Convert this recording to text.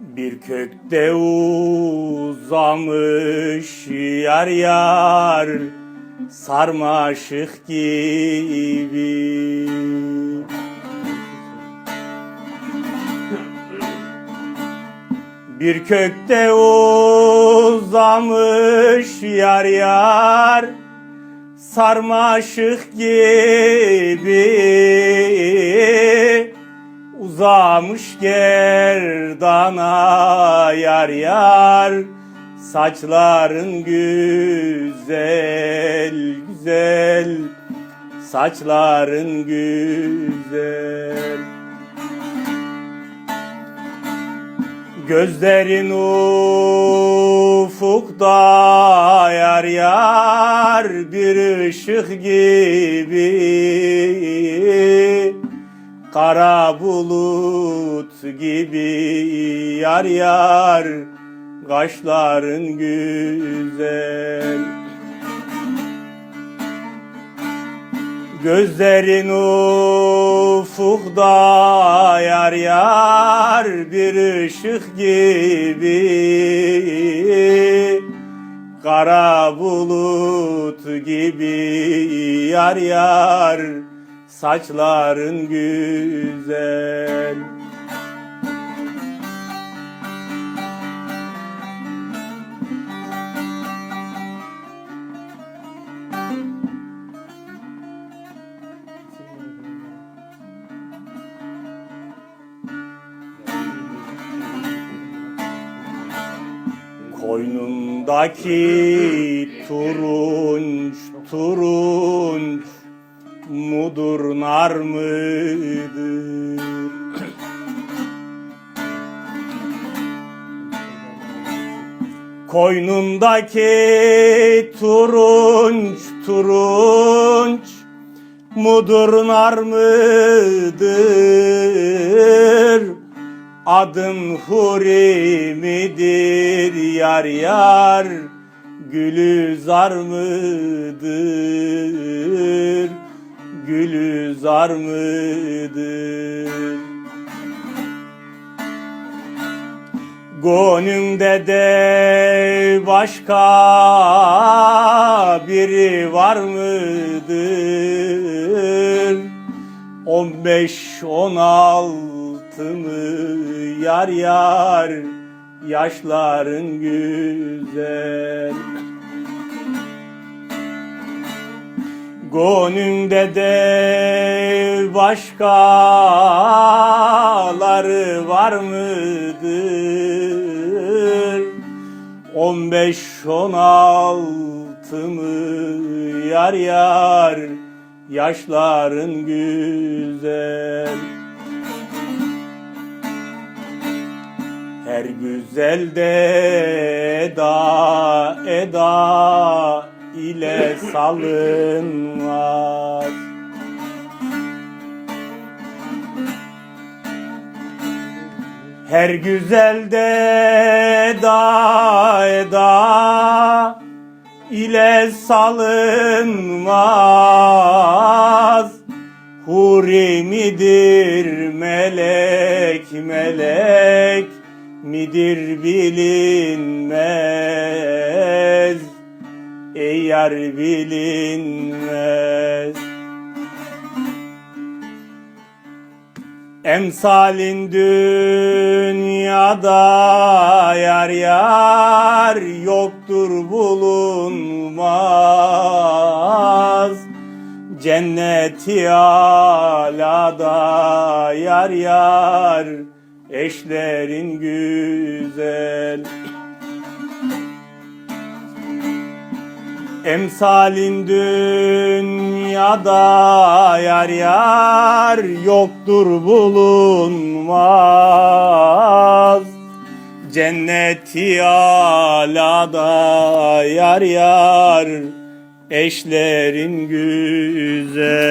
Bir kökte uzamış yar yar sarmaşık gibi. Bir kökte uzamış yar yar sarmaşık gibi uzamış gerdana yar yar saçların güzel güzel saçların güzel. Gözlerin ufukta yar yar bir ışık gibi Kara bulut gibi yar yar Kaşların güzel. Gözlerin ufukda yar yar bir ışık gibi. Kara bulut gibi yar yar saçların güzel. Koynundaki turunç turunç mudur nar mıdır? Koynundaki turunç turunç mudur nar mıdır? Adın huri midir yar yar Gülüzar mıdır Gülüzar mıdır Gönlümde de başka biri var mıdır? On beş on altı mı yar yar yaşların güzel Gönlümde de başkaları var mıdır? On beş on altı mı yar yar yaşların güzel Her güzelde eda eda ile salınmaz Her güzelde eda eda ile salınmaz Huri midir melek melek midir bilinmez Ey yar bilinmez. Emsalin dünyada yar yar yoktur bulunmaz. Cenneti alada yar yar eşlerin güzel Emsalin dünyada yar yar yoktur bulunmaz. Cenneti alada yar yar eşlerin güzel